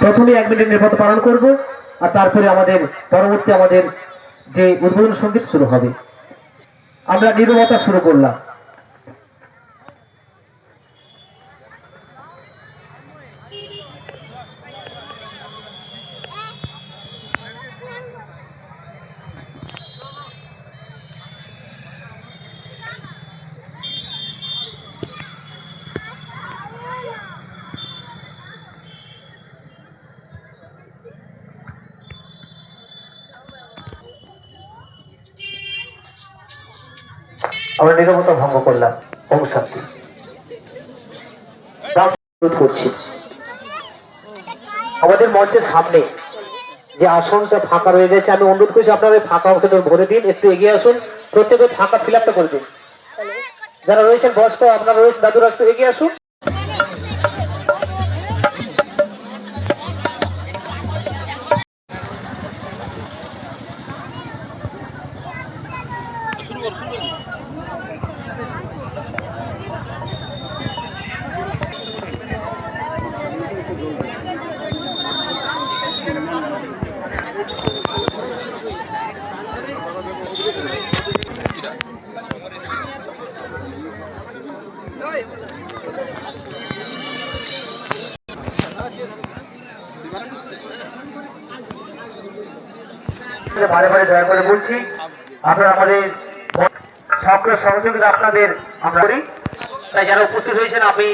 প্রথমে এক মিনিট নিরাপত্তা পালন করব আর তারপরে আমাদের পরবর্তী আমাদের যে উদ্বোধন সংগীত শুরু হবে। আমরা নিরবতা শুরু করলাম। আমরা নিরবতা ভঙ্গ করলাম ওম করছি। আমাদের মঞ্চের সামনে যে আসনটা ফাঁকা রয়ে গেছে, আমি অনুরোধ করছি আপনারা ফাঁকা অংশটা ভরে দিন, একটু এগিয়ে আসুন, প্রত্যেকে ফাঁকা ফিল আপটা করে দিন। যারা রয়েছেন বয়স্ক, আপনারা রয়েছেন দাদুরা, একটু এগিয়ে আসুন। বারে বারে বলছি আপনারা আমাদের সহযোগিতা আপনাদের আমরা করি। তাই যারা উপস্থিত হয়েছেন আমি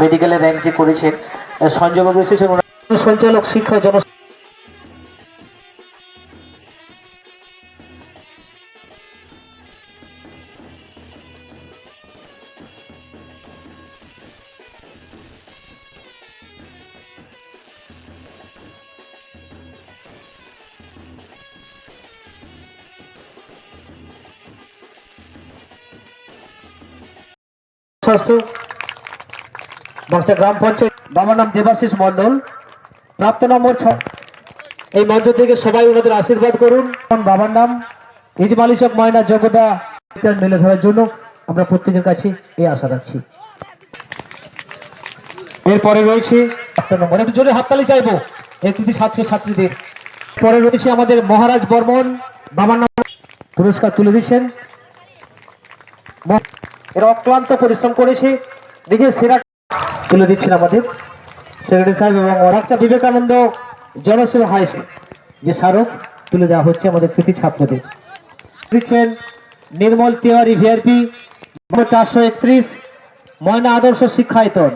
মেডিকেলে র্যাঙ্ক যে করেছেন আহ, সঞ্জয় বাবু এসেছেন সঞ্চালক শিক্ষা জন স্বাস্থ্য বাচ্চা গ্রাম পঞ্চায়েত, বাবার নাম দেবাশিস মন্ডল প্রাপ্ত নম্বর ছ এই মঞ্চ থেকে সবাই ওনাদের আশীর্বাদ করুন। বাবার নাম, ইজমালি চক ময়না যোগ্যতা মেলে ধরার জন্য আমরা প্রত্যেকের কাছে এই আশা রাখছি। এরপরে রয়েছে নম্বর। একটু জোরে হাততালি চাইব এই কৃতি ছাত্র ছাত্রীদের পরে রয়েছে আমাদের মহারাজ বর্মন, বাবার নাম পুরস্কার তুলে দিচ্ছেন। এরা অক্লান্ত পরিশ্রম করেছে। নিজের সেরা তুলে দিচ্ছেন আমাদের। সেক্রেটারি সাহেব এবং রাকচা বিবেকানন্দ জনসেবা হাই স্কুল। যে স্মারক তুলে দেওয়া হচ্ছে আমাদের কৃতি ছাত্রদের। দিচ্ছেন নির্মল তিওয়ারি ভিআরপি চারশো একত্রিশ, ময়না আদর্শ শিক্ষায়তন।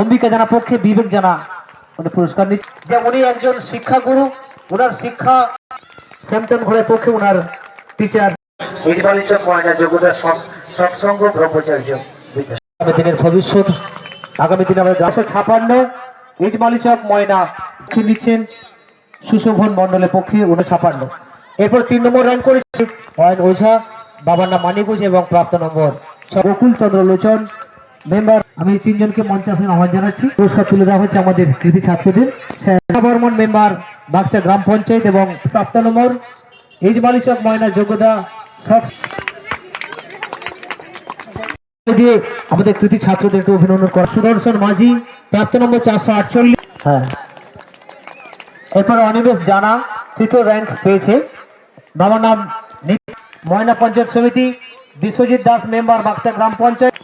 অম্বিকা জানা পক্ষে বিবেক জানা উনি পুরস্কার নিচ্ছে। যে উনি একজন শিক্ষাগুরু, ওনার শিক্ষা শ্যামচন্দ ঘরের পক্ষে ওনার টিচার। ইজমালিচক ময়না যোগ্যতা সৎসঙ্গ ব্রহ্মচার্য। আগামী দিনের ভবিষ্যৎ। আগামী দিনে আমাদের গাছশো ছাপান্ন। ইজমালিচক ময়না কি নিচ্ছেন? সুশোভন মন্ডলের পক্ষে উনি ছাপান্ন এরপর তিন নম্বর রান করেছে অয়ন ওঝা। বাবার নাম মানিকুজ এবং প্রাপ্ত নম্বর বকুল চন্দ্র লোচন। মেম্বার আমি তিনজনকে মঞ্চে আসেন আহ্বান জানাচ্ছি। পুরস্কার তুলে দেওয়া হচ্ছে আমাদের কৃতি ছাত্রদের। বর্মন মেম্বার বাগচা গ্রাম পঞ্চায়েত এবং প্রাপ্ত নম্বর। ইজমালিচক ময়না যোগ্যতা সব দিয়ে আমাদের কৃতি ছাত্রদেরকে অভিনন্দন করা। সুদর্শন মাঝি প্রাপ্ত নম্বর চারশো আটচল্লিশ। হ্যাঁ। এরপর অনিমেষ জানা তৃতীয় র্যাঙ্ক পেয়েছে। বাবার নাম ময়না পঞ্চায়েত সমিতি বিশ্বজিৎ দাস মেম্বার বাগচা গ্রাম পঞ্চায়েত।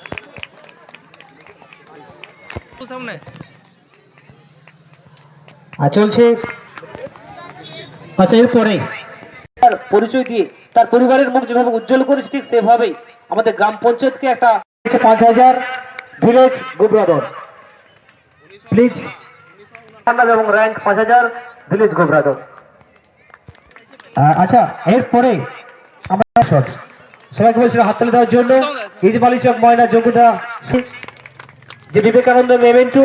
আর চলছে আচ্ছা এরপরে। তার পরিচয় দিয়ে তার পরিবারের মুখ যেভাবে উজ্জ্বল করেছে ঠিক সেভাবেই আমাদের গ্রাম পঞ্চায়েতকে একটা পাঁচ হাজার। ভিলেজ গোবরাদর প্লিজ। এবং র্যাঙ্ক পাঁচ হাজার, ভিলেজ আচ্ছা এরপরে আমরা সবাইকে হাত হাততালি দেওয়ার জন্য। ইজমালি চক ময়না যোগ্যতা যে বিবেকানন্দ মেমেন্টু